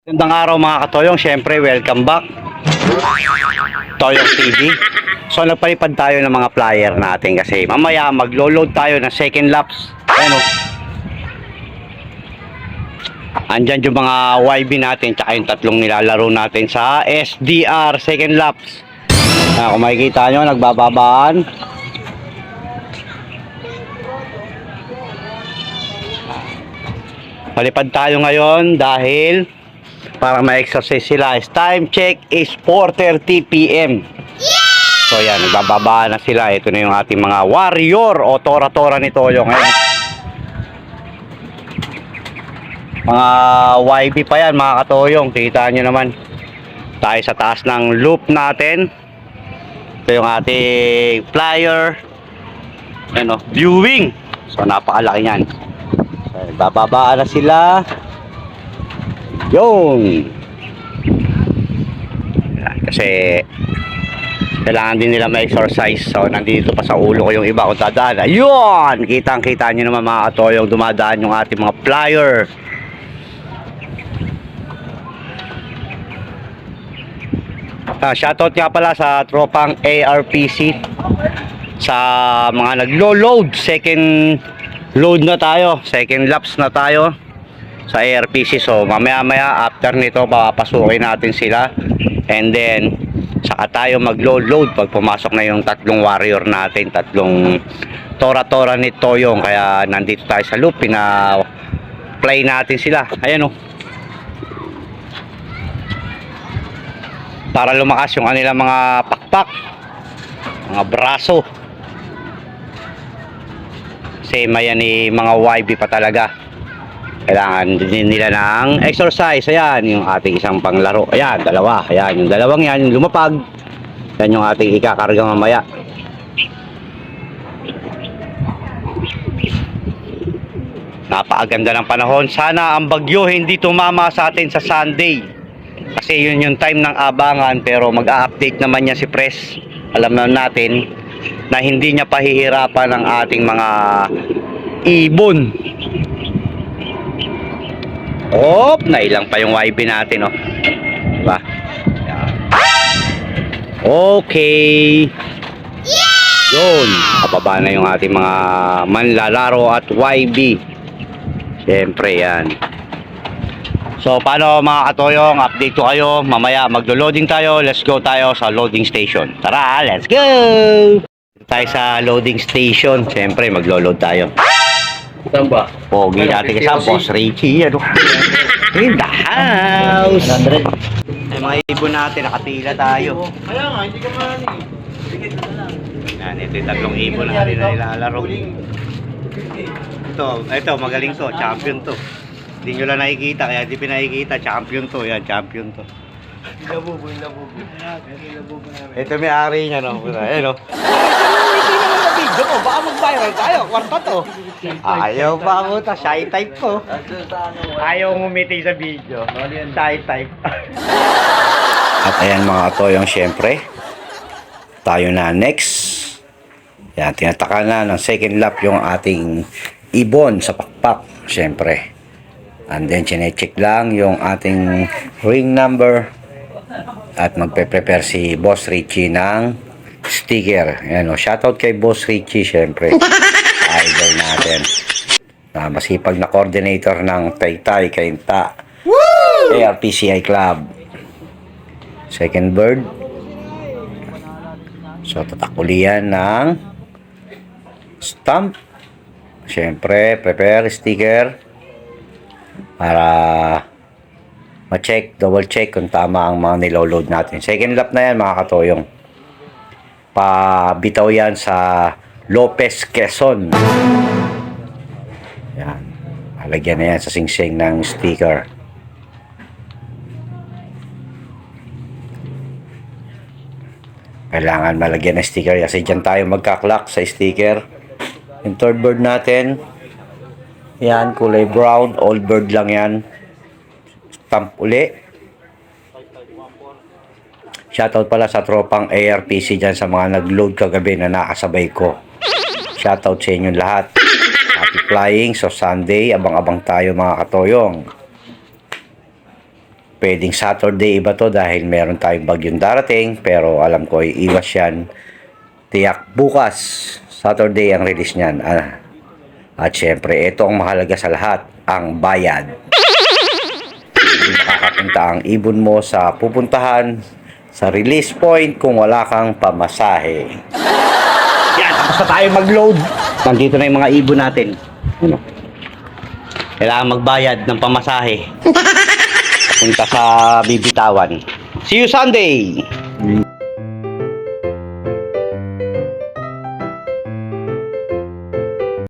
Magandang araw mga katoyong, syempre welcome back. Toyong TV. So nagpalipad tayo ng mga flyer natin kasi mamaya maglo-load tayo ng second laps. Ano? Andyan yung mga YB natin tsaka yung tatlong nilalaro natin sa SDR second laps. Ah, kung makikita nyo, nagbababaan. Palipad tayo ngayon dahil para ma-exercise sila. is Time check is 4.30 p.m. So yan, nagbababa na sila. Ito na yung ating mga warrior o tora-tora ni Toyo ngayon. Mga YB pa yan, mga katoyong. Kita nyo naman. Tayo sa taas ng loop natin. Ito yung ating flyer. Ano, viewing. So napakalaki yan. So, bababa na sila. Yun. Yan, Kasi kailangan din nila ma-exercise. So, nandito pa sa ulo ko yung iba kung dadaan. Ayun! Kitang-kita nyo naman mga katoyong dumadaan yung ating mga flyer. Ah, shoutout nga pala sa tropang ARPC sa mga naglo-load. Second load na tayo. Second laps na tayo sa ARPC. So mamaya-maya after nito papasukin natin sila. And then saka tayo maglo-load pag pumasok na yung tatlong warrior natin, tatlong tora-tora ni Toyong. Kaya nandito tayo sa loop, pina play natin sila. Ayan oh. Para lumakas yung kanilang mga pakpak, mga braso. Kasi mayan ni mga YB pa talaga kailangan din nila ng exercise. Ayan, yung ating isang panglaro. Ayan, dalawa. Ayan, yung dalawang yan, yung lumapag. Yan yung ating ikakarga mamaya. Napakaganda ng panahon. Sana ang bagyo hindi tumama sa atin sa Sunday. Kasi yun yung time ng abangan pero mag-a-update naman niya si Press. Alam na natin na hindi niya pahihirapan ang ating mga ibon. Op, nailang pa yung YB natin, oh. Diba? Okay. Yun. Kapaba na yung ating mga manlalaro at YB. Siyempre, yan. So, paano mga katoyong? Update ko kayo. Mamaya, maglo-loading tayo. Let's go tayo sa loading station. Tara, let's go! Tayo sa loading station. Siyempre, maglo-load tayo. Saan ba? Pogi natin kasama, Boss Richie, ano? In the house! Ay, mga ibon natin, nakatila tayo. Kaya nga, hindi ka man eh. Bigit na lang. Yan, ito yung tatlong ibon na natin na nilalaro. Ito, ito, magaling to, champion to. Hindi nyo lang nakikita, kaya di pinakikita, champion to, yan, champion to. Labubo, labubo. Ito may ari niya, no? Ayan, no? Video ko, baka mag-viral tayo. Kwarta to. Ayaw pa mo, ta, shy type ko. Ayaw ngumiti sa video. Shy type. At ayan mga katoyong syempre, tayo na next. Yan, tinataka na ng second lap yung ating ibon sa pakpak, syempre. And then, chinecheck lang yung ating ring number at magpe-prepare si Boss Richie ng sticker. Yan o, shoutout kay Boss Richie, syempre. Idol natin. Na masipag na coordinator ng Taytay Kainta. ARPCI Club. Second bird. So, tatakuli yan ng stamp. Siyempre, prepare sticker para ma-check, double check kung tama ang mga niloload natin. Second lap na yan mga katoyong. Pabitaw yan sa Lopez Quezon. Yan. Halagyan na yan sa singsing ng sticker. Kailangan malagyan ng sticker kasi dyan tayo magka-clock sa sticker. Yung third bird natin, yan, kulay brown, old bird lang yan. Stamp uli. Shoutout pala sa tropang ARPC dyan sa mga nag-load kagabi na nakasabay ko. Shoutout sa inyong lahat. Happy flying. So Sunday, abang-abang tayo mga katoyong. pwedeng Saturday iba to dahil meron tayong bagyong darating pero alam ko iiwas yan tiyak bukas Saturday ang release niyan ah, at syempre ito ang mahalaga sa lahat ang bayad hindi makakapunta ang ibon mo sa pupuntahan sa release point kung wala kang pamasahe. Yan tapos na tayo mag-load. Nandito na yung mga ibon natin. Ano? kailangan magbayad ng pamasahe. Punta sa bibitawan. See you Sunday